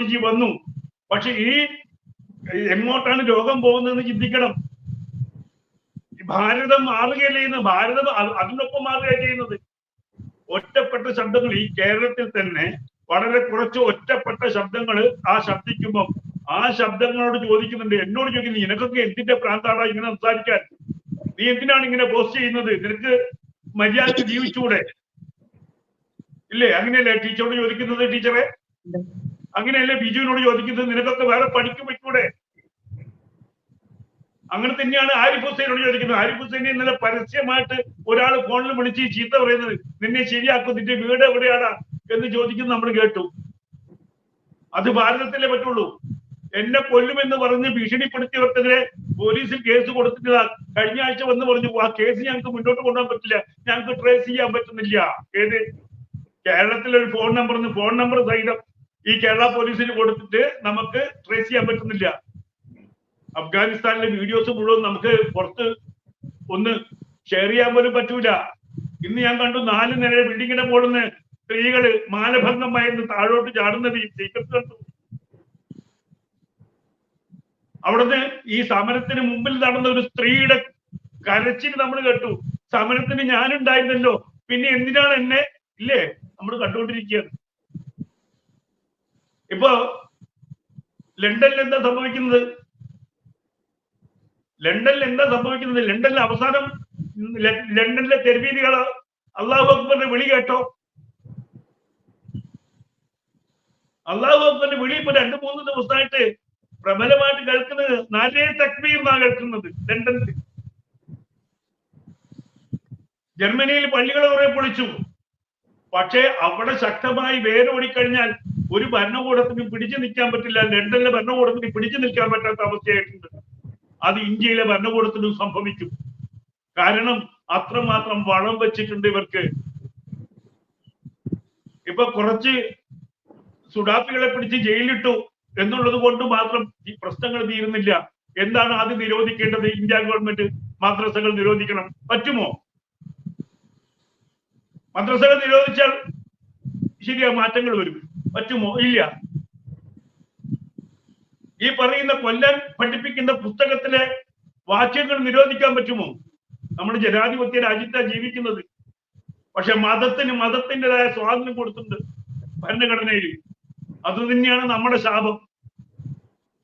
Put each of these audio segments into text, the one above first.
Technology വന്നു. പക്ഷെ ഈ എങ്ങോട്ടാണ് രോഗം പോകുന്നതെന്ന് ചിന്തിക്കണം. ഭാരതം മാറുകയല്ല ചെയ്യുന്നത്? ഭാരതം അത് അതിനൊപ്പം മാറുകയാണ് ചെയ്യുന്നത്. ഒറ്റപ്പെട്ട ശബ്ദങ്ങൾ ഈ കേരളത്തിൽ തന്നെ വളരെ കുറച്ച് ഒറ്റപ്പെട്ട ശബ്ദങ്ങൾ ആ ശബ്ദിക്കുമ്പോൾ ആ ശബ്ദങ്ങളോട് ചോദിക്കുന്നുണ്ട്. എന്നോട് ചോദിക്കുന്നു നിനക്കൊക്കെ എന്തിന്റെ പ്രാന്താടാ ഇങ്ങനെ സംസാരിക്കാൻ? നീ എന്തിനാണ് ഇങ്ങനെ പോസ്റ്റ് ചെയ്യുന്നത്? നിനക്ക് മര്യാദ ജീവിച്ചൂടെ? ഇല്ലേ? അങ്ങനെയല്ലേ ടീച്ചറോട് ചോദിക്കുന്നത് ടീച്ചറെ? അങ്ങനെയല്ലേ ബിജുവിനോട് ചോദിക്കുന്നത്? നിനക്കൊക്കെ വേറെ പണിക്ക് പറ്റൂടെ? അങ്ങനെ തന്നെയാണ് ആരിഫ് ഹുസൈനോട് ചോദിക്കുന്നത്. ആരിഫ് ഹുസൈനെ ഇന്നലെ പരസ്യമായിട്ട് ഒരാൾ ഫോണിൽ വിളിച്ച് ചീത്ത പറയുന്നത്. നിന്നെ ശരിയാക്കും നിന്റെ വീട് എവിടെയാടാ എന്ന് ചോദിക്കുന്നത് നമ്മൾ കേട്ടു. അത് ഭാരതത്തിലേ പറ്റുള്ളൂ. എന്നെ കൊല്ലുമെന്ന് പറഞ്ഞ് ഭീഷണിപ്പെടുത്തിയവർക്കെതിരെ പോലീസിൽ കേസ് കൊടുത്തിട്ട് കഴിഞ്ഞ ആഴ്ച വന്ന് പറഞ്ഞു ആ കേസ് ഞങ്ങൾക്ക് മുന്നോട്ട് കൊണ്ടുപോകാൻ പറ്റില്ല. ഞങ്ങൾക്ക് ട്രേസ് ചെയ്യാൻ പറ്റുന്നില്ല. ഏത്? കേരളത്തിലെ ഒരു ഫോൺ നമ്പർ ഫോൺ നമ്പർ സഹിതം ഈ കേരള പോലീസിന് കൊടുത്തിട്ട് നമുക്ക് ട്രേസ് ചെയ്യാൻ പറ്റുന്നില്ല. അഫ്ഗാനിസ്ഥാനിലെ വീഡിയോസ് മുഴുവൻ നമുക്ക് പുറത്ത് ഒന്ന് ഷെയർ ചെയ്യാൻ പോലും പറ്റൂല. ഇന്ന് ഞാൻ കണ്ടു നാല് നില ബിൽഡിങ്ങിന്റെ മുകളിൽ നിന്ന് സ്ത്രീകൾ മാനഭംഗമായിരുന്നു താഴോട്ട് ചാടുന്നത് സീക്രട്ട് കണ്ടു. അവിടുന്ന് ഈ സമരത്തിന് മുമ്പിൽ നടന്ന ഒരു സ്ത്രീയുടെ കരച്ചിൽ നമ്മൾ കേട്ടു. സമരത്തിന് ഞാനുണ്ടായിരുന്നല്ലോ. പിന്നെ എന്തിനാണ് എന്നെ ഇല്ലേ? നമ്മൾ കണ്ടുകൊണ്ടിരിക്കുകയാണ്. ഇപ്പോ ലണ്ടനിൽ എന്താ സംഭവിക്കുന്നത്? ലണ്ടനിൽ എന്താ സംഭവിക്കുന്നത്? ലണ്ടനിൽ അവസാനം ലണ്ടനിലെ തെരുവീതികൾ അള്ളാഹു അക്ബറിന്റെ വിളി കേട്ടോ. അള്ളാഹു അക്ബറിന്റെ വിളി ഇപ്പൊ രണ്ടു മൂന്ന് ദിവസമായിട്ട് പ്രബലമായിട്ട് കേൾക്കുന്നത് നാലേ തക്ബീർ എന്നാ കേൾക്കുന്നത് ലണ്ടനിൽ ജർമ്മനിയിൽ പള്ളികൾ കുറെ പൊളിച്ചു. പക്ഷേ അവിടെ ശക്തമായി വേരോടിക്കഴിഞ്ഞാൽ ഒരു ഭരണകൂടത്തിന് പിടിച്ചു നിൽക്കാൻ പറ്റില്ല. ലണ്ടനിലെ ഭരണകൂടത്തിന് പിടിച്ചു നിൽക്കാൻ പറ്റാത്ത അവസ്ഥയായിട്ടുണ്ട്. അത് ഇന്ത്യയിലെ ഭരണകൂടത്തിനും സംഭവിക്കും കാരണം അത്രമാത്രം വളം വെച്ചിട്ടുണ്ട് ഇവർക്ക്. ഇപ്പൊ കുറച്ച് സുഡാപ്പികളെ പിടിച്ച് ജയിലിട്ടു എന്നുള്ളത് കൊണ്ട് മാത്രം പ്രശ്നങ്ങൾ തീരുന്നില്ല. എന്താണ് അത് നിരോധിക്കേണ്ടത്? ഇന്ത്യ ഗവൺമെന്റ് മദ്രസകൾ നിരോധിക്കണം. പറ്റുമോ? മദ്രസകൾ നിരോധിച്ചാൽ ശരിയാ മാറ്റങ്ങൾ വരും. പറ്റുമോ? ഇല്ല. ഈ പറയുന്ന കൊല്ലാൻ പഠിപ്പിക്കുന്ന പുസ്തകത്തിലെ വാക്യങ്ങൾ നിരോധിക്കാൻ പറ്റുമോ? നമ്മുടെ ജനാധിപത്യ രാജ്യത്താണ് ജീവിക്കുന്നത്. പക്ഷെ മതത്തിന് മതത്തിന്റെതായ സ്വാതന്ത്ര്യം കൊടുത്തിട്ടുണ്ട് ഭരണഘടനയിൽ അത് തന്നെയാണ് നമ്മുടെ ശാപം.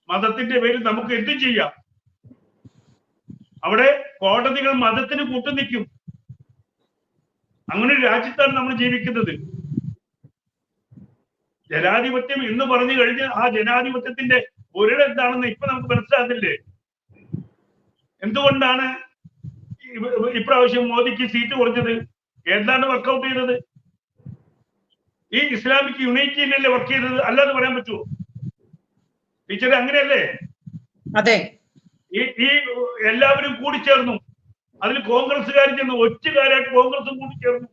മതത്തിന്റെ പേരിൽ നമുക്ക് എന്ത് ചെയ്യാം? അവിടെ കോടതികൾ മതത്തിന് കൂട്ടുനിൽക്കും. അങ്ങനെ ഒരു രാജ്യത്താണ് നമ്മൾ ജീവിക്കുന്നത്. ജനാധിപത്യം എന്ന് പറഞ്ഞു കഴിഞ്ഞ് ആ ജനാധിപത്യത്തിന്റെ ഒരിടം എന്താണെന്ന് ഇപ്പൊ നമുക്ക് മനസ്സിലാകുന്നില്ലേ? എന്തുകൊണ്ടാണ് ഇപ്രാവശ്യം മോദിക്ക് സീറ്റ് കുറഞ്ഞത്? എന്താണ് വർക്കൗട്ട് ചെയ്തത്? ഈ ഇസ്ലാമിക് യുണൈറ്റിനല്ലേ വർക്ക് ചെയ്തത്? അല്ലാതെ പറയാൻ പറ്റുമോ ടീച്ചർ അങ്ങനെയല്ലേ? അതെ. ഈ ഈ എല്ലാവരും കൂടി ചേർന്നു. അതിൽ കോൺഗ്രസ്സുകാർ ചേർന്നു ഒറ്റുകാരായിട്ട് കോൺഗ്രസും കൂടി ചേർന്നു.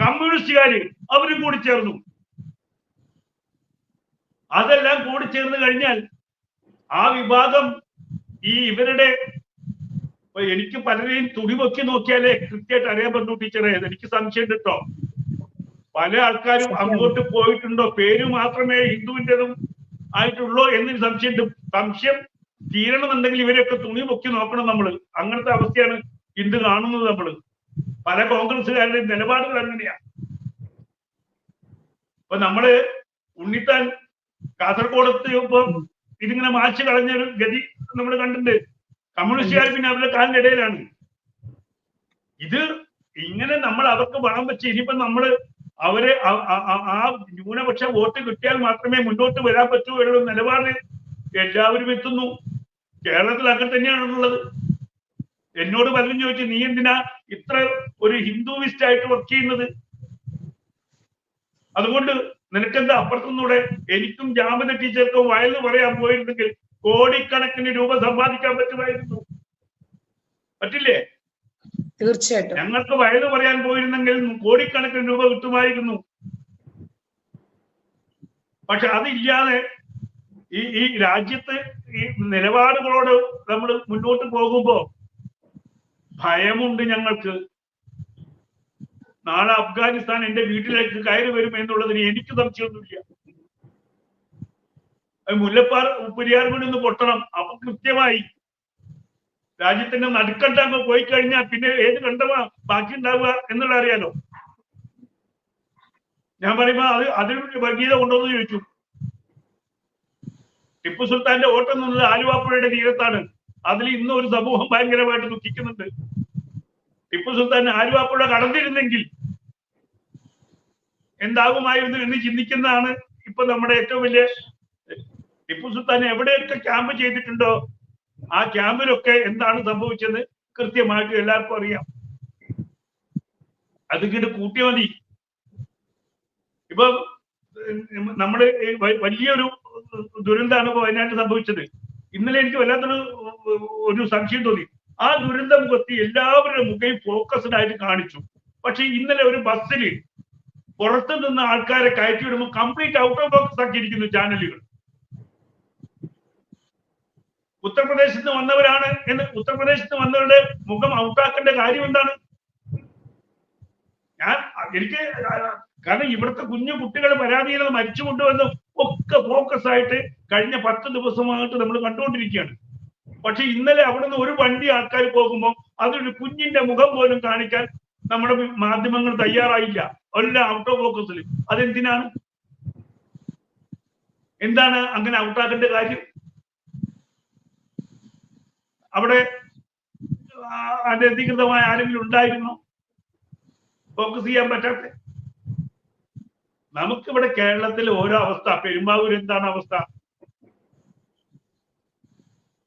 കമ്മ്യൂണിസ്റ്റുകാര് അവരും കൂടി ചേർന്നു. അതെല്ലാം കൂടി ചേർന്ന് കഴിഞ്ഞാൽ ആ വിഭാഗം ഈ ഇവരുടെ എനിക്ക് പലരെയും തുണി പൊക്കി നോക്കിയാലേ കൃത്യമായിട്ട് അറിയാൻ പറ്റൂ ടീച്ചറെ. എനിക്ക് സംശയം കേട്ടോ. പല ആൾക്കാരും അങ്ങോട്ട് പോയിട്ടുണ്ടോ? പേര് മാത്രമേ ഹിന്ദുവിന്റെതും ആയിട്ടുള്ളൂ എന്നൊരു സംശയം സംശയം തീരണമെന്നുണ്ടെങ്കിൽ ഇവരെയൊക്കെ തുണി പൊക്കി നോക്കണം നമ്മൾ അങ്ങനത്തെ അവസ്ഥയാണ് ഇന്ന് കാണുന്നത് നമ്മൾ പല കോൺഗ്രസ്സുകാരുടെയും നിലപാടുകൾ അങ്ങനെയാ. അപ്പൊ നമ്മൾ ഉണ്ണിത്താൻ കാസർഗോഡത്ത് ഇപ്പം ഇതിങ്ങനെ മാച്ച് കളഞ്ഞൊരു ഗതി നമ്മൾ കണ്ടിട്ടുണ്ട്. കമ്മ്യൂണിസ്റ്റുകാർ പിന്നെ അവരുടെ കാലിന്റെ ഇടയിലാണ്. ഇത് ഇങ്ങനെ നമ്മൾ അവർക്ക് പണം വെച്ച് ഇനിയിപ്പോ നമ്മൾ അവരെ ആ- ന്യൂനപക്ഷ വോട്ട് കിട്ടിയാൽ മാത്രമേ മുന്നോട്ട് വരാൻ പറ്റൂ എന്നുള്ള നിലപാട് എല്ലാവരും എത്തുന്നു. കേരളത്തിൽ അങ്ങനെ തന്നെയാണുള്ളത്. എന്നോട് പലരും ചോദിച്ചു നീ എന്തിനാ ഇത്ര ഒരു ഹിന്ദുവിസ്റ്റ് ആയിട്ട് വർക്ക് ചെയ്യുന്നത്? അതുകൊണ്ട് നിനക്കെന്താ അപ്പുറത്തുനിന്നൂടെ? എനിക്കും ജാമ്യത ടീച്ചർക്കും വയൽ പറയാൻ പോയിരുന്നെങ്കിൽ കോടിക്കണക്കിന് രൂപ സമ്പാദിക്കാൻ പറ്റുമായിരുന്നു. പറ്റില്ലേ? തീർച്ചയായിട്ടും. ഞങ്ങൾക്ക് വയൽ പറയാൻ പോയിരുന്നെങ്കിൽ കോടിക്കണക്കിന് രൂപ കിട്ടുമായിരുന്നു. പക്ഷെ അതില്ലാതെ ഈ ഈ രാജ്യത്ത് ഈ നിലപാടുകളോട് നമ്മൾ മുന്നോട്ട് പോകുമ്പോ ഭയമുണ്ട് ഞങ്ങൾക്ക്. നാളെ അഫ്ഗാനിസ്ഥാൻ എന്റെ വീട്ടിലേക്ക് കയറി വരും എന്നുള്ളതിന് എനിക്ക് സംശയമൊന്നുമില്ല. മുല്ലപ്പാർ പെരിയാർ വീട് പൊട്ടണം. അപ്പൊ കൃത്യമായി രാജ്യത്തിന്റെ നടുക്കണ്ടാകുമ്പോ പോയി കഴിഞ്ഞാൽ പിന്നെ ഏത് കണ്ടമാ ബാക്കി ഉണ്ടാവുക എന്നുള്ള അറിയാലോ? ഞാൻ പറയുമ്പോ അത് അതിൽ വർഗീയത കൊണ്ടുവന്ന് ചോദിച്ചു. ടിപ്പു സുൽത്താന്റെ ഓട്ടം നിന്നത് ആലുവാപ്പുഴയുടെ തീരത്താണ്. അതിൽ ഇന്ന് ഒരു സമൂഹം ഭയങ്കരമായിട്ട് ദുഃഖിക്കുന്നുണ്ട്. ടിപ്പു സുൽത്താൻ ആലുവാപ്പുഴ കടന്നിരുന്നെങ്കിൽ എന്താകുമായിരുന്നു എന്ന് ചിന്തിക്കുന്നതാണ് ഇപ്പൊ നമ്മുടെ ഏറ്റവും വലിയ ടിപ്പു സുൽത്താൻ എവിടെയൊക്കെ ക്യാമ്പ് ചെയ്തിട്ടുണ്ടോ ആ ക്യാമ്പിലൊക്കെ എന്താണ് സംഭവിച്ചത് കൃത്യമായിട്ട് എല്ലാവർക്കും അറിയാം. അതിങ്ങനെ കൂട്ടിയ മതി. ഇപ്പൊ നമ്മൾ വലിയൊരു ദുരന്തമാണ് വയനാട്ടിൽ സംഭവിച്ചത്. ഇന്നലെ എനിക്ക് വല്ലാത്തൊരു ഒരു സംശയം തോന്നി. ആ ദുരന്തം കൊത്തി എല്ലാവരുടെ മുഖയും ഫോക്കസ്ഡ് ആയിട്ട് കാണിച്ചു. പക്ഷെ ഇന്നലെ ഒരു ബസ്സിൽ പുറത്തു നിന്ന് ആൾക്കാരെ കയറ്റി വിടുമ്പോൾ കംപ്ലീറ്റ് ഔട്ട് ഓഫ് ബോക്സ് ആക്കിയിരിക്കുന്നു ചാനലുകൾ ഉത്തർപ്രദേശിൽ നിന്ന് വന്നവരാണ് എന്ന് ഉത്തർപ്രദേശിൽ നിന്ന് വന്നവരുടെ മുഖം ഔട്ടാക്കേണ്ട കാര്യം എന്താണ്? ഞാൻ എനിക്ക് കാരണം ഇവിടുത്തെ കുഞ്ഞു കുട്ടികൾ പരാതിയിൽ മരിച്ചു കൊണ്ടുവന്ന് ഒക്കെ ഫോക്കസ് ആയിട്ട് കഴിഞ്ഞ പത്ത് ദിവസമായിട്ട് നമ്മൾ കണ്ടുകൊണ്ടിരിക്കുകയാണ്. പക്ഷെ ഇന്നലെ അവിടുന്ന് ഒരു വണ്ടി ആൾക്കാർ പോകുമ്പോൾ അതൊരു കുഞ്ഞിന്റെ മുഖം പോലും കാണിക്കാൻ നമ്മുടെ മാധ്യമങ്ങൾ തയ്യാറായില്ല. എല്ലാം ഔട്ട് ഓഫ് ഫോക്കസിൽ അതെന്തിനാണ്? എന്താണ് അങ്ങനെ ഔട്ടാക്കേണ്ട കാര്യം? അവിടെ അനധികൃതമായ ആരെങ്കിലും ഉണ്ടായിരുന്നോ? ഫോക്കസ് ചെയ്യാൻ പറ്റാത്ത? നമുക്കിവിടെ കേരളത്തിൽ ഓരോ അവസ്ഥ പെരുമ്പാവൂർ എന്താണ് അവസ്ഥ?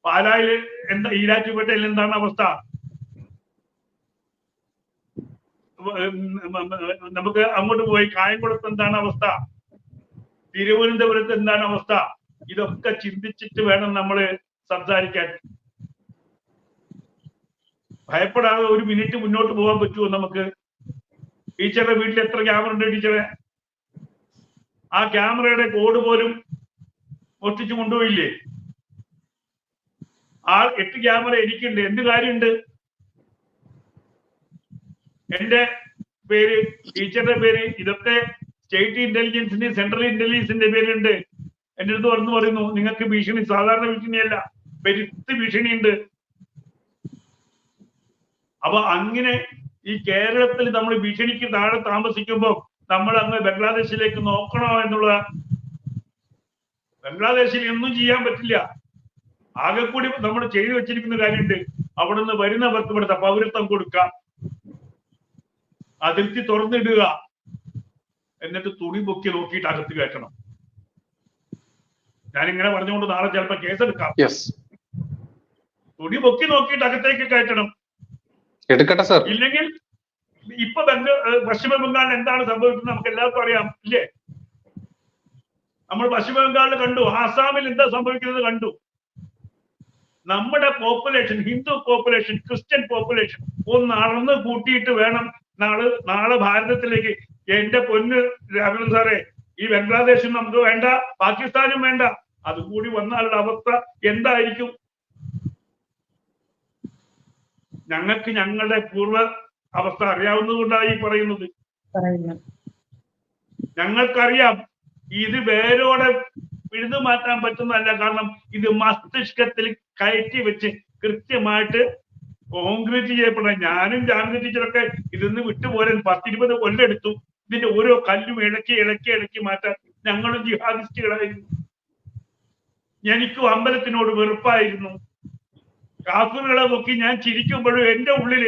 പാലായിൽ എന്താ ഈരാറ്റുപേട്ടയിൽ എന്താണ് അവസ്ഥ? നമുക്ക് അങ്ങോട്ട് പോയി. കായംകുളത്ത് എന്താണ് അവസ്ഥ? തിരുവനന്തപുരത്ത് എന്താണ് അവസ്ഥ? ഇതൊക്കെ ചിന്തിച്ചിട്ട് വേണം നമ്മൾ സംസാരിക്കാൻ. ഭയപ്പെടാതെ ഒരു മിനിറ്റ് മുന്നോട്ട് പോകാൻ പറ്റുമോ നമുക്ക്? ടീച്ചറുടെ വീട്ടിൽ എത്ര ക്യാമറ ഉണ്ട് ടീച്ചറെ? ആ ക്യാമറയുടെ കോഡ് പോലും മോഷ്ടിച്ചു കൊണ്ടുപോയില്ലേ? ആ എട്ട് ക്യാമറ എനിക്കുണ്ട്. എന്ത് കാര്യമുണ്ട്? എന്റെ പേര് ടീച്ചറുടെ പേര് ഇതൊക്കെ സ്റ്റേറ്റ് ഇന്റലിജൻസിന്റെ സെൻട്രൽ ഇന്റലിജൻസിന്റെ പേരുണ്ട് എന്റെ അടുത്ത് പറഞ്ഞു പറയുന്നു നിങ്ങൾക്ക് ഭീഷണി സാധാരണ ഭീഷണിയല്ല പെരുത്ത് ഭീഷണിയുണ്ട്. അപ്പൊ അങ്ങനെ ഈ കേരളത്തിൽ നമ്മൾ ഭീഷണിക്ക് താഴെ താമസിക്കുമ്പോൾ നമ്മൾ അങ്ങ് ബംഗ്ലാദേശിലേക്ക് നോക്കണോ എന്നുള്ള ബംഗ്ലാദേശിൽ ഒന്നും ചെയ്യാൻ പറ്റില്ല. ആകെ കൂടി നമ്മൾ ചെയ്തു വെച്ചിരിക്കുന്ന കാര്യമുണ്ട്. അവിടെ നിന്ന് വരുന്നവർക്ക് ഇവിടുത്തെ പൗരത്വം കൊടുക്കാം. അതിർത്തി തുറന്നിടുക. എന്നിട്ട് തുണി പൊക്കി നോക്കിയിട്ട് അകത്ത് കയറ്റണം. ഞാനിങ്ങനെ പറഞ്ഞുകൊണ്ട് നാളെ ചിലപ്പോ കേസെടുക്കാം. തുണി പൊക്കി നോക്കിയിട്ട് അകത്തേക്ക് കയറ്റണം. എടുക്കട്ടെ സർ ഇല്ലെങ്കിൽ ഇപ്പൊ ബംഗാൾ പശ്ചിമ ബംഗാളിൽ എന്താണ് സംഭവിക്കുന്നത് നമുക്ക് എല്ലാവർക്കും അറിയാം ഇല്ലേ? നമ്മൾ പശ്ചിമ ബംഗാളിൽ കണ്ടു ആസാമിൽ എന്താ സംഭവിക്കുന്നത് കണ്ടു. നമ്മുടെ population Hindu population Christian population ഒന്ന് അളന്ന് കൂട്ടിയിട്ട് വേണം നാളെ നാളെ ഭാരതത്തിലേക്ക്. എന്റെ പൊന്ന് രാഘവൻ സാറേ ഈ ബംഗ്ലാദേശും നമുക്ക് വേണ്ട പാകിസ്ഥാനും വേണ്ട. അതുകൂടി വന്നാലുള്ള അവസ്ഥ എന്തായിരിക്കും? ഞങ്ങൾക്ക് ഞങ്ങളുടെ പൂർവ അവസ്ഥ അറിയാവുന്നതുകൊണ്ടാണ് ഈ പറയുന്നത്. പറയുന്നു ഞങ്ങൾക്കറിയാം ഇത് വേരോടെ പിഴുതു മാറ്റാൻ പറ്റുന്നതല്ല. കാരണം ഇത് മസ്തിഷ്കത്തിൽ കയറ്റി വെച്ച് കൃത്യമായിട്ട് കോൺക്രീറ്റ് ചെയ്യപ്പെടാൻ ഞാനും ജാമ്യ ടീച്ചറൊക്കെ ഇതിന്ന് വിട്ടുപോരാൻ പത്തിരുപത് കൊല്ലം എടുത്തു. ഇതിന്റെ ഓരോ കല്ലും ഇളക്കി ഇളക്കി ഇളക്കി മാറ്റാൻ ഞങ്ങളും ജിഹാദിസ്റ്റുകളായിരുന്നു. എനിക്കും അമ്പലത്തിനോട് വെറുപ്പായിരുന്നു. കാഫറുകളെ നോക്കി ഞാൻ ചിരിക്കുമ്പോഴും എന്റെ ഉള്ളിൽ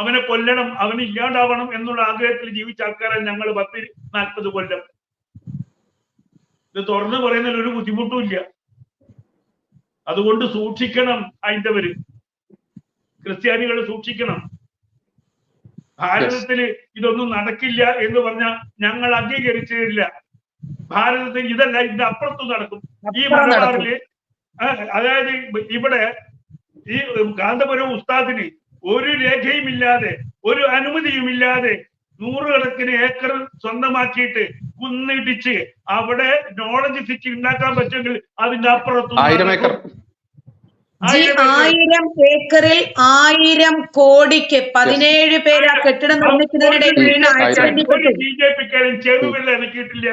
അവനെ കൊല്ലണം അവന് ഇല്ലാണ്ടാവണം എന്നുള്ള ആഗ്രഹത്തിൽ ജീവിച്ച ആൾക്കാരാണ് ഞങ്ങൾ പത്ത് നാൽപ്പത് കൊല്ലം. ഇത് തുറന്നു പറയുന്നതിൽ ഒരു ബുദ്ധിമുട്ടും ഇല്ല. അതുകൊണ്ട് സൂക്ഷിക്കണം ഹൈന്ദവര്. ക്രിസ്ത്യാനികൾ സൂക്ഷിക്കണം. ഭാരതത്തിൽ ഇതൊന്നും നടക്കില്ല എന്ന് പറഞ്ഞ ഞങ്ങൾ അംഗീകരിച്ചില്ല ഭാരതത്തിൽ ഇതല്ല ഇതിന്റെ അപ്പുറത്തും നടക്കും. ഈ മലബാറിൽ അതായത് ഇവിടെ ഈ കാന്തപുരം ഉസ്താദിന് ഒരു രേഖയും ഇല്ലാതെ ഒരു അനുമതിയും ഇല്ലാതെ നൂറുകണക്കിന് ഏക്കർ സ്വന്തമാക്കിയിട്ട് കുന്നിടിച്ച് അവിടെ നോളജ് സിറ്റി ഉണ്ടാക്കാൻ പറ്റുമെങ്കിൽ അതിന്റെ അപ്പുറത്ത് ആയിരം ഏക്കർ. ജി ആയിരം ഏക്കറിൽ ആയിരം കോടിക്ക് പതിനേഴ് പേര് ആ കെട്ടിടം നിർമ്മിക്കുന്നതിനിടെ ബി ജെ പിക്കാരും ചെറുവില്ല ഇറക്കിയിട്ടില്ല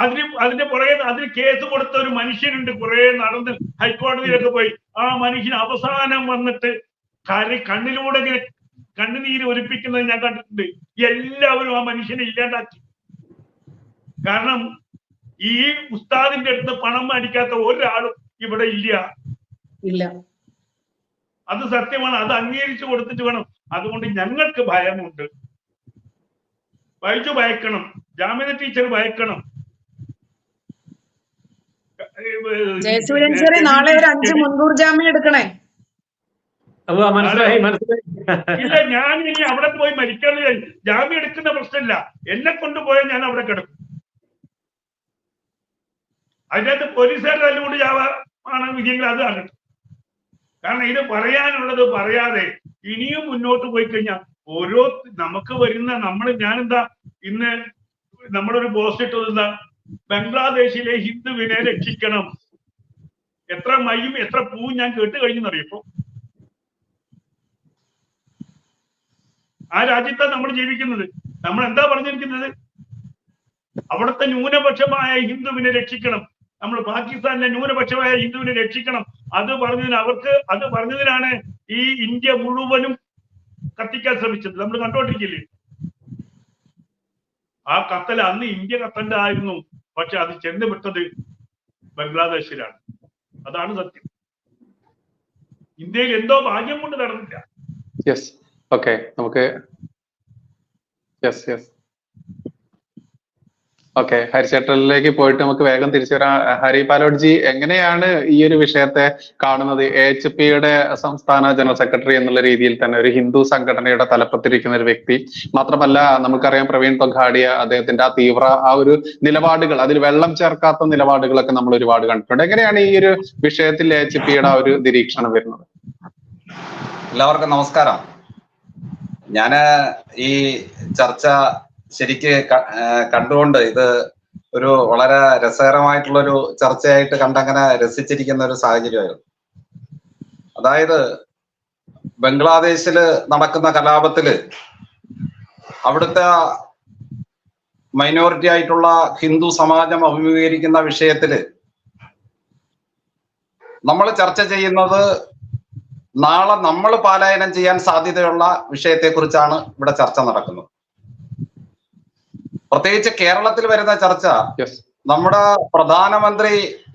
അതിന് അതിന്റെ പുറകെ അതിന് കേസ് കൊടുത്ത ഒരു മനുഷ്യനുണ്ട്. കുറെ നടന്ന് ഹൈക്കോടതിയിലൊക്കെ പോയി. ആ മനുഷ്യൻ അവസാനം വന്നിട്ട് കരി കണ്ണിലൂടെ ഇങ്ങനെ കണ്ണുനീര് ഒലിപ്പിക്കുന്നത് ഞാൻ കണ്ടിട്ടുണ്ട്. എല്ലാവരും ആ മനുഷ്യനെ ഇല്ലാണ്ടാക്കി. കാരണം ഈ ഉസ്താദിന്റെ അടുത്ത് പണം മേടിക്കാത്ത ഒരാളും ഇവിടെ ഇല്ല. ഇല്ല. അത് സത്യമാണ്. അത് അംഗീകരിച്ചു കൊടുത്തിട്ട് വേണം. അതുകൊണ്ട് ഞങ്ങൾക്ക് ഭയമുണ്ട്. വായിച്ചു ഭയക്കണം. ജാമ്യത ടീച്ചർ ഭയക്കണം. ജയസൂര്യൻ സാറെ നാളെ ഒരു അഞ്ച് മുൻകൂർ ജാമ്യം എടുക്കണേ. മനസ്സിലായി മനസ്സിലായി. ഇല്ല ഞാൻ ഇനി അവിടെ പോയി മരിക്കാന്ന് കഴിഞ്ഞു ജാമ്യം എടുക്കുന്ന പ്രശ്നമില്ല. എന്നെ കൊണ്ടുപോയാൽ ഞാൻ അവിടെ കിടക്കും. അതിനകത്ത് പോലീസുകാരുടെ തല്ലുകൂടി ആണ് വിജയങ്ങൾ അത് ആകട്ടെ കാരണം ഇത് പറയാനുള്ളത് പറയാതെ ഇനിയും മുന്നോട്ട് പോയി കഴിഞ്ഞാൽ ഓരോ നമുക്ക് വരുന്ന നമ്മൾ ഞാനെന്താ ഇന്ന് നമ്മളൊരു പോസ്റ്റ് ഇട്ടത് എന്താ? ബംഗ്ലാദേശിലെ ഹിന്ദുവിനെ രക്ഷിക്കണം. എത്ര മയും എത്ര പൂവും ഞാൻ കേട്ട് കഴിഞ്ഞെന്നറിയപ്പോ ആ രാജ്യത്താണ് നമ്മൾ ജീവിക്കുന്നത്. നമ്മൾ എന്താ പറഞ്ഞിരിക്കുന്നത്? അവിടുത്തെ ന്യൂനപക്ഷമായ ഹിന്ദുവിനെ രക്ഷിക്കണം. നമ്മൾ പാകിസ്ഥാനിലെ ന്യൂനപക്ഷമായ ഹിന്ദുവിനെ രക്ഷിക്കണം. അത് പറഞ്ഞതിന് അവർക്ക് അത് പറഞ്ഞതിനാണ് ഈ ഇന്ത്യ മുഴുവനും കത്തിക്കാൻ ശ്രമിച്ചത്. നമ്മൾ കണ്ടോണ്ടിരിക്കില്ലേ? ആ കത്തൽ അന്ന് ഇന്ത്യ കത്തണ്ടായിരുന്നു. പക്ഷെ അത് ചെന്ന് വിട്ടത് ബംഗ്ലാദേശിലാണ്. അതാണ് സത്യം. ഇന്ത്യയിൽ എന്തോ ഭാഗ്യം കൊണ്ട് നടന്നില്ല. ഓക്കെ നമുക്ക്. യെസ് യെസ് ഓക്കെ ഹരിച്ചേട്ടനിലേക്ക് പോയിട്ട് നമുക്ക് വേഗം തിരിച്ചു വരാം. ഹരി പാലോഡ്ജി എങ്ങനെയാണ് ഈ ഒരു വിഷയത്തെ കാണുന്നത്? എ എച്ച് പിയുടെ സംസ്ഥാന ജനറൽ സെക്രട്ടറി എന്നുള്ള രീതിയിൽ തന്നെ ഒരു ഹിന്ദു സംഘടനയുടെ തലപ്പത്തിരിക്കുന്ന ഒരു വ്യക്തി. മാത്രമല്ല നമുക്കറിയാം പ്രവീൺ തൊഗാഡിയ അദ്ദേഹത്തിന്റെ ആ തീവ്ര ആ ഒരു നിലപാടുകൾ അതിൽ വെള്ളം ചേർക്കാത്ത നിലപാടുകളൊക്കെ നമ്മൾ ഒരുപാട് കണ്ടിട്ടുണ്ട്. എങ്ങനെയാണ് ഈ ഒരു വിഷയത്തിൽ എ എച്ച് പിയുടെ ആ ഒരു നിരീക്ഷണം വരുന്നത്? എല്ലാവർക്കും നമസ്കാരം. ഞാൻ ഈ ചർച്ച ശരിക്ക് കണ്ടുകൊണ്ട് ഇത് ഒരു വളരെ രസകരമായിട്ടുള്ള ഒരു ചർച്ചയായിട്ട് കണ്ടങ്ങനെ രസിച്ചിരിക്കുന്ന ഒരു സാഹചര്യമായിരുന്നു. അതായത് ബംഗ്ലാദേശിൽ നടക്കുന്ന കലാപത്തിൽ അവിടുത്തെ മൈനോറിറ്റി ആയിട്ടുള്ള ഹിന്ദു സമാജം അഭിമുഖീകരിക്കുന്ന വിഷയത്തിൽ നമ്മൾ ചർച്ച ചെയ്യുന്നത് നാളെ നമ്മൾ പാലായനം ചെയ്യാൻ സാധ്യതയുള്ള വിഷയത്തെക്കുറിച്ചാണ് ഇവിടെ ചർച്ച നടക്കുന്നത്. പ്രത്യേകിച്ച് കേരളത്തിൽ വരുന്ന ചർച്ച നമ്മുടെ പ്രധാനമന്ത്രി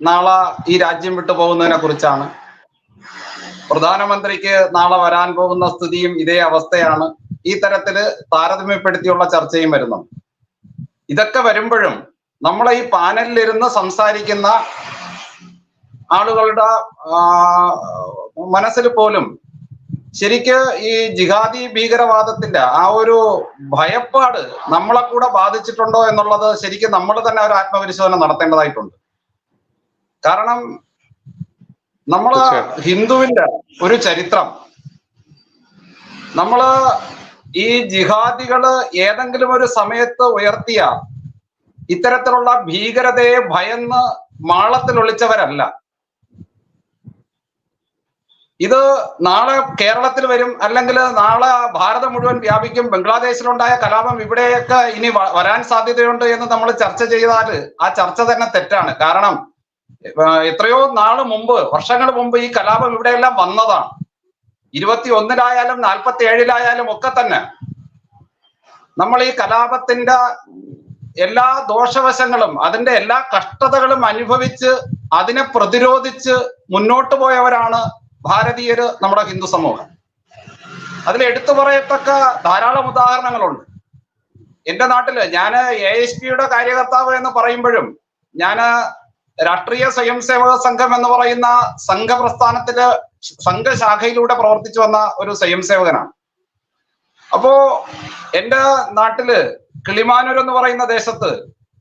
നാളെ ഈ രാജ്യം വിട്ടു പോകുന്നതിനെ കുറിച്ചാണ്. പ്രധാനമന്ത്രിക്ക് നാളെ വരാൻ പോകുന്ന സ്ഥിതിയും ഇതേ അവസ്ഥയാണ് ഈ തരത്തിൽ താരതമ്യപ്പെടുത്തിയുള്ള ചർച്ചയും വരുന്നുണ്ട് ഇതൊക്കെ വരുമ്പോഴും നമ്മളെ ഈ പാനലിലിരുന്ന് സംസാരിക്കുന്ന ആളുകളുടെ മനസ്സിൽ പോലും ശരിക്ക് ഈ ജിഹാദി ഭീകരവാദത്തിന്റെ ആ ഒരു ഭയപ്പാട് നമ്മളെ കൂടെ ബാധിച്ചിട്ടുണ്ടോ എന്നുള്ളത് ശരിക്കും നമ്മൾ തന്നെ ഒരു ആത്മപരിശോധന നടത്തേണ്ടതായിട്ടുണ്ട്. കാരണം നമ്മൾ. ഹിന്ദുവിന്റെ ഒരു ചരിത്രം. നമ്മൾ ഈ ജിഹാദികൾ ഏതെങ്കിലും ഒരു സമയത്ത് ഉയർത്തിയ ഇത്തരത്തിലുള്ള ഭീകരതയെ ഭയന്ന് മാളത്തിൽ ഒളിച്ചവരല്ല. ഇത് നാളെ കേരളത്തിൽ വരും അല്ലെങ്കിൽ നാളെ ഭാരതം മുഴുവൻ വ്യാപിക്കും ബംഗ്ലാദേശിലുണ്ടായ കലാപം ഇവിടെയൊക്കെ ഇനി വരാൻ സാധ്യതയുണ്ട് എന്ന് നമ്മൾ ചർച്ച ചെയ്താൽ ആ ചർച്ച തന്നെ തെറ്റാണ്. കാരണം എത്രയോ നാൾ മുമ്പ് വർഷങ്ങൾ മുമ്പ് ഈ കലാപം ഇവിടെയെല്ലാം വന്നതാണ്. ഇരുപത്തി ഒന്നിലായാലും നാൽപ്പത്തി ഏഴിലായാലും ഒക്കെ തന്നെ നമ്മൾ ഈ കലാപത്തിന്റെ എല്ലാ ദോഷവശങ്ങളും അതിന്റെ എല്ലാ കഷ്ടതകളും അനുഭവിച്ച് അതിനെ പ്രതിരോധിച്ച് മുന്നോട്ട് പോയവരാണ് ഭാരതീയര് നമ്മുടെ ഹിന്ദു സമൂഹം. അതിൽ എടുത്തു പറയത്തക്ക ധാരാളം ഉദാഹരണങ്ങളുണ്ട്. എന്റെ നാട്ടിൽ ഞാൻ എ എസ് പിയുടെ കാര്യകർത്താവ് എന്ന് പറയുമ്പോഴും ഞാൻ രാഷ്ട്രീയ സ്വയം സേവക സംഘം എന്ന് പറയുന്ന സംഘപ്രസ്ഥാനത്തിൽ സംഘശാഖയിലൂടെ പ്രവർത്തിച്ചു വന്ന ഒരു സ്വയം സേവകനാണ് അപ്പോ എന്റെ നാട്ടിൽ കിളിമാനൂർ എന്ന് പറയുന്ന ദേശത്ത്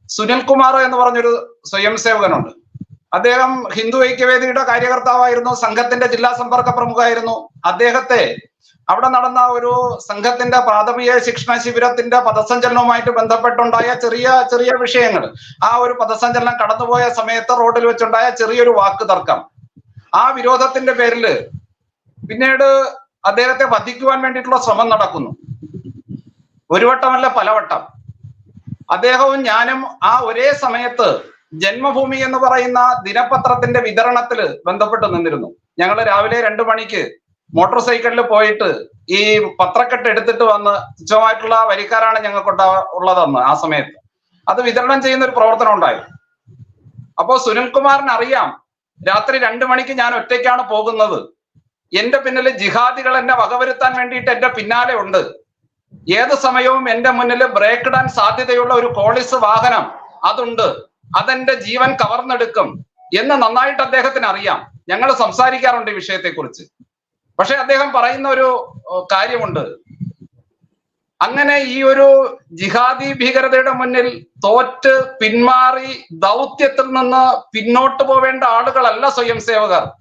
സുനിൽകുമാർ എന്ന് പറഞ്ഞൊരു സ്വയം സേവകനുണ്ട് അദ്ദേഹം ഹിന്ദു ഐക്യവേദിയുടെ കാര്യകർത്താവായിരുന്നു സംഘത്തിന്റെ ജില്ലാ സമ്പർക്ക പ്രമുഖായിരുന്നു. അദ്ദേഹത്തെ അവിടെ നടന്ന ഒരു സംഘത്തിന്റെ പ്രാഥമിക ശിക്ഷണ ശിബിരത്തിന്റെ പദസഞ്ചലനവുമായിട്ട് ബന്ധപ്പെട്ടുണ്ടായ ചെറിയ ചെറിയ വിഷയങ്ങൾ. ആ ഒരു പദസഞ്ചലനം കടന്നുപോയ സമയത്ത് റോഡിൽ വെച്ചുണ്ടായ ചെറിയൊരു വാക്ക് തർക്കം. ആ വിരോധത്തിന്റെ പേരിൽ പിന്നീട് അദ്ദേഹത്തെ വധിക്കുവാൻ വേണ്ടിയിട്ടുള്ള ശ്രമം നടക്കുന്നു. ഒരു വട്ടമല്ല പലവട്ടം. അദ്ദേഹവും ഞാനും ആ ഒരേ സമയത്ത് ജന്മഭൂമി എന്ന് പറയുന്ന ദിനപത്രത്തിന്റെ വിതരണത്തിൽ ബന്ധപ്പെട്ട് നിന്നിരുന്നു. ഞങ്ങൾ രാവിലെ രണ്ടു മണിക്ക് മോട്ടോർ സൈക്കിളിൽ പോയിട്ട് ഈ പത്രക്കെട്ട് എടുത്തിട്ട് വന്ന് തുച്ഛമായിട്ടുള്ള വരിക്കാരാണ് ഞങ്ങൾക്ക് ഉള്ളതെന്ന് ആ സമയത്ത്. അത് വിതരണം ചെയ്യുന്ന ഒരു പ്രവർത്തനം ഉണ്ടായി. അപ്പോ സുനിൽകുമാറിന് അറിയാം രാത്രി രണ്ടു മണിക്ക് ഞാൻ ഒറ്റയ്ക്കാണ് പോകുന്നത്. എന്റെ പിന്നിൽ ജിഹാദികൾ എന്നെ വകവരുത്താൻ വേണ്ടിയിട്ട് എന്റെ പിന്നാലെ ഉണ്ട്. ഏത് സമയവും എന്റെ മുന്നിൽ ബ്രേക്ക് ഇടാൻ സാധ്യതയുള്ള ഒരു കോളിസ് വാഹനം അതുണ്ട്. അതെന്റെ ജീവൻ കവർന്നെടുക്കും എന്ന് നന്നായിട്ട് അദ്ദേഹത്തിന് അറിയാം. ഞങ്ങൾ സംസാരിക്കാറുണ്ട് ഈ വിഷയത്തെക്കുറിച്ച്. പക്ഷെ അദ്ദേഹം പറയുന്ന ഒരു കാര്യമുണ്ട്. അങ്ങനെ ഈ ഒരു ജിഹാദി ഭീകരതയുടെ മുന്നിൽ തോറ്റ് പിന്മാറി ദൗത്യത്തിൽ നിന്ന് പിന്നോട്ട് പോവേണ്ട ആളുകളല്ല സ്വയം സേവകർ.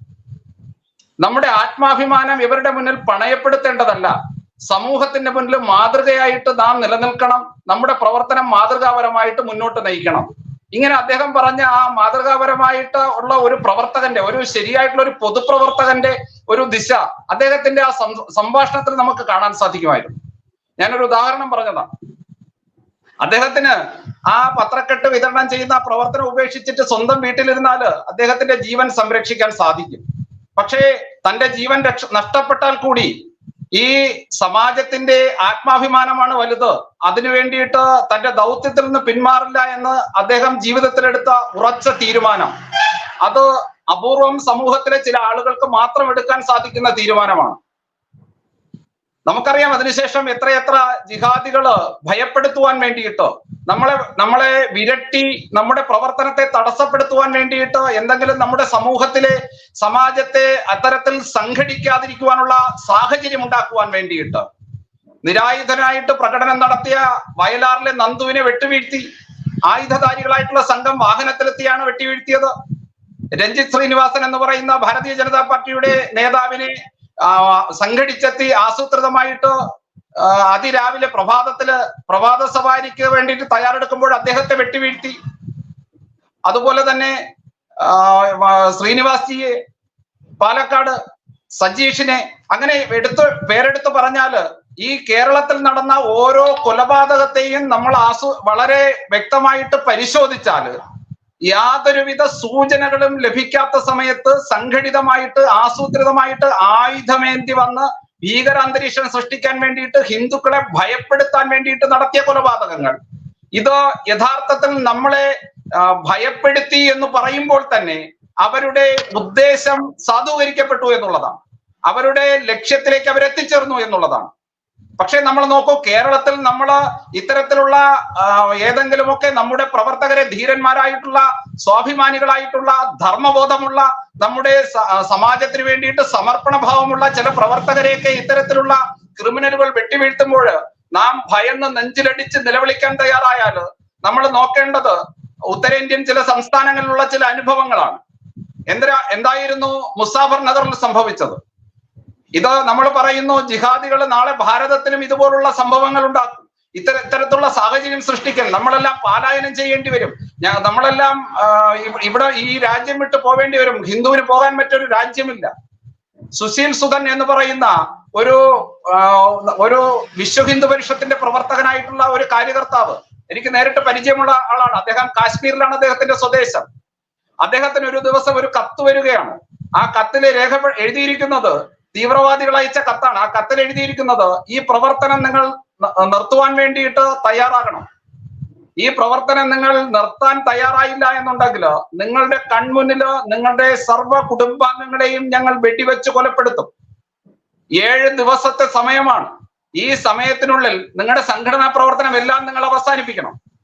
നമ്മുടെ ആത്മാഭിമാനം ഇവരുടെ മുന്നിൽ പണയപ്പെടുത്തേണ്ടതല്ല. സമൂഹത്തിന്റെ മുന്നിൽ മാതൃകയായിട്ട് നാം നിലനിൽക്കണം. നമ്മുടെ പ്രവർത്തനം മാതൃകാപരമായിട്ട് മുന്നോട്ട് നയിക്കണം. ഇങ്ങനെ അദ്ദേഹം പറഞ്ഞ ആ മാതൃകാപരമായിട്ട് ഉള്ള ഒരു പ്രവർത്തകന്റെ ഒരു ശരിയായിട്ടുള്ള ഒരു പൊതുപ്രവർത്തകന്റെ ഒരു ദിശ അദ്ദേഹത്തിന്റെ ആ സംഭാഷണത്തിൽ നമുക്ക് കാണാൻ സാധിക്കുമായിരുന്നു. ഞാനൊരു ഉദാഹരണം പറഞ്ഞതാണ് അദ്ദേഹത്തിന് ആ പത്രക്കെട്ട് വിതരണം ചെയ്യുന്ന പ്രവർത്തനം ഉപേക്ഷിച്ചിട്ട് സ്വന്തം വീട്ടിലിരുന്നാൽ അദ്ദേഹത്തിന്റെ ജീവൻ സംരക്ഷിക്കാൻ സാധിക്കും. പക്ഷേ തന്റെ ജീവൻ രക്ഷ നഷ്ടപ്പെട്ടാൽ കൂടി ഈ സമാജത്തിന്റെ ആത്മാഭിമാനമാണ് വലുത്. അതിനു വേണ്ടിയിട്ട് തന്റെ ദൗത്യത്തിൽ നിന്ന് പിന്മാറില്ല എന്ന് അദ്ദേഹം ജീവിതത്തിലെടുത്ത ഉറച്ച തീരുമാനം. അത് അപൂർവം സമൂഹത്തിലെ ചില ആളുകൾക്ക് മാത്രം എടുക്കാൻ സാധിക്കുന്ന തീരുമാനമാണ്. നമുക്കറിയാം അതിനുശേഷം എത്രയെത്ര ജിഹാദികൾ ഭയപ്പെടുത്തുവാൻ വേണ്ടിയിട്ട് നമ്മളെ നമ്മളെ വിരട്ടി നമ്മുടെ പ്രവർത്തനത്തെ തടസ്സപ്പെടുത്തുവാൻ വേണ്ടിയിട്ട് എന്തെങ്കിലും നമ്മുടെ സമൂഹത്തിലെ സമാജത്തെ അത്തരത്തിൽ സംഘടിക്കാതിരിക്കുവാനുള്ള സാഹചര്യം ഉണ്ടാക്കുവാൻ വേണ്ടിയിട്ട്. നിരായുധനായിട്ട് പ്രകടനം നടത്തിയ വയലാറിലെ നന്ദുവിനെ വെട്ടുവീഴ്ത്തി. ആയുധധാരികളായിട്ടുള്ള സംഘം വാഹനത്തിലെത്തിയാണ് വെട്ടിവീഴ്ത്തിയത്. രഞ്ജിത് ശ്രീനിവാസൻ എന്ന് പറയുന്ന ഭാരതീയ ജനതാ പാർട്ടിയുടെ നേതാവിനെ സംഘടിച്ചെത്തി ആസൂത്രിതമായിട്ട് അതിരാവിലെ പ്രഭാതത്തിൽ പ്രഭാത സവാരിക്ക് വേണ്ടിയിട്ട് തയ്യാറെടുക്കുമ്പോൾ അദ്ദേഹത്തെ വെട്ടിവീഴ്ത്തി. അതുപോലെ തന്നെ ശ്രീനിവാസിയെ പാലക്കാട് സജീഷിനെ അങ്ങനെ എടുത്ത് പേരെടുത്ത് പറഞ്ഞാൽ ഈ കേരളത്തിൽ നടന്ന ഓരോ കൊലപാതകത്തെയും നമ്മൾ ആസു വളരെ വ്യക്തമായിട്ട് പരിശോധിച്ചാൽ യാതൊരുവിധ സൂചനകളും ലഭിക്കാത്ത സമയത്ത് സംഘടിതമായിട്ട് ആസൂത്രിതമായിട്ട് ആയുധമേന്തി വന്ന് ഭീകരാന്തരീക്ഷം സൃഷ്ടിക്കാൻ വേണ്ടിയിട്ട് ഹിന്ദുക്കളെ ഭയപ്പെടുത്താൻ വേണ്ടിയിട്ട് നടത്തിയ കൊലപാതകങ്ങൾ. ഇത് യഥാർത്ഥത്തിൽ നമ്മളെ ഭയപ്പെടുത്തി എന്ന് പറയുമ്പോൾ തന്നെ അവരുടെ ഉദ്ദേശം സാധൂകരിക്കപ്പെട്ടു എന്നുള്ളതാണ്. അവരുടെ ലക്ഷ്യത്തിലേക്ക് അവരെത്തിച്ചേർന്നു എന്നുള്ളതാണ്. പക്ഷെ നമ്മൾ നോക്കൂ കേരളത്തിൽ നമ്മൾ ഇത്തരത്തിലുള്ള ഏതെങ്കിലുമൊക്കെ നമ്മുടെ പ്രവർത്തകരെ ധീരന്മാരായിട്ടുള്ള സ്വാഭിമാനികളായിട്ടുള്ള ധർമ്മബോധമുള്ള നമ്മുടെ സമാജത്തിന് വേണ്ടിയിട്ട് സമർപ്പണ ഭാവമുള്ള ചില പ്രവർത്തകരെയൊക്കെ ഇത്തരത്തിലുള്ള ക്രിമിനലുകൾ വെട്ടിവീഴ്ത്തുമ്പോൾ നാം ഭയന്ന് നെഞ്ചിലടിച്ച് നിലവിളിക്കാൻ തയ്യാറായാൽ നമ്മൾ നോക്കേണ്ടത് ഉത്തരേന്ത്യൻ ചില സംസ്ഥാനങ്ങളിലുള്ള ചില അനുഭവങ്ങളാണ്. എന്തിനാ എന്തായിരുന്നു മുസാഫർ നഗറിൽ സംഭവിച്ചത്? ഇത് നമ്മൾ പറയുന്നു ജിഹാദികൾ നാളെ ഭാരതത്തിലും ഇതുപോലുള്ള സംഭവങ്ങൾ ഉണ്ടാക്കും. ഇത്തര ഇത്തരത്തിലുള്ള സാഹചര്യം സൃഷ്ടിക്കൽ. നമ്മളെല്ലാം പാലായനം ചെയ്യേണ്ടി വരും. ഞാൻ നമ്മളെല്ലാം ഇവിടെ ഈ രാജ്യം വിട്ട് പോവേണ്ടി വരും. ഹിന്ദുവിന് പോകാൻ മറ്റൊരു രാജ്യമില്ല. സുശീൽ സുധൻ എന്ന് പറയുന്ന ഒരു ഒരു വിശ്വ ഹിന്ദു പരിഷത്തിന്റെ പ്രവർത്തകനായിട്ടുള്ള ഒരു കാര്യകർത്താവ്. എനിക്ക് നേരിട്ട് പരിചയമുള്ള ആളാണ്. അദ്ദേഹം കാശ്മീരിലാണ് അദ്ദേഹത്തിന്റെ സ്വദേശം. അദ്ദേഹത്തിന് ഒരു ദിവസം ഒരു കത്ത് വരികയാണ്. ആ കത്തിൽ രേഖ എഴുതിയിരിക്കുന്നത് തീവ്രവാദികൾ അയച്ച കത്താണ്. ആ കത്തിൽ എഴുതിയിരിക്കുന്നത് ഈ പ്രവർത്തനം നിങ്ങൾ നിർത്തുവാൻ വേണ്ടിയിട്ട് തയ്യാറാകണം. ഈ പ്രവർത്തനം നിങ്ങൾ നിർത്താൻ തയ്യാറായില്ല എന്നുണ്ടെങ്കിൽ നിങ്ങളുടെ കൺമുന്നിൽ നിങ്ങളുടെ സർവ കുടുംബാംഗങ്ങളെയും ഞങ്ങൾ വെടിവെച്ച് കൊലപ്പെടുത്തും. ഏഴ് ദിവസത്തെ സമയമാണ്. ഈ സമയത്തിനുള്ളിൽ നിങ്ങളുടെ സംഘടനാ പ്രവർത്തനം എല്ലാം നിങ്ങൾ അവസാനിപ്പിക്കണം.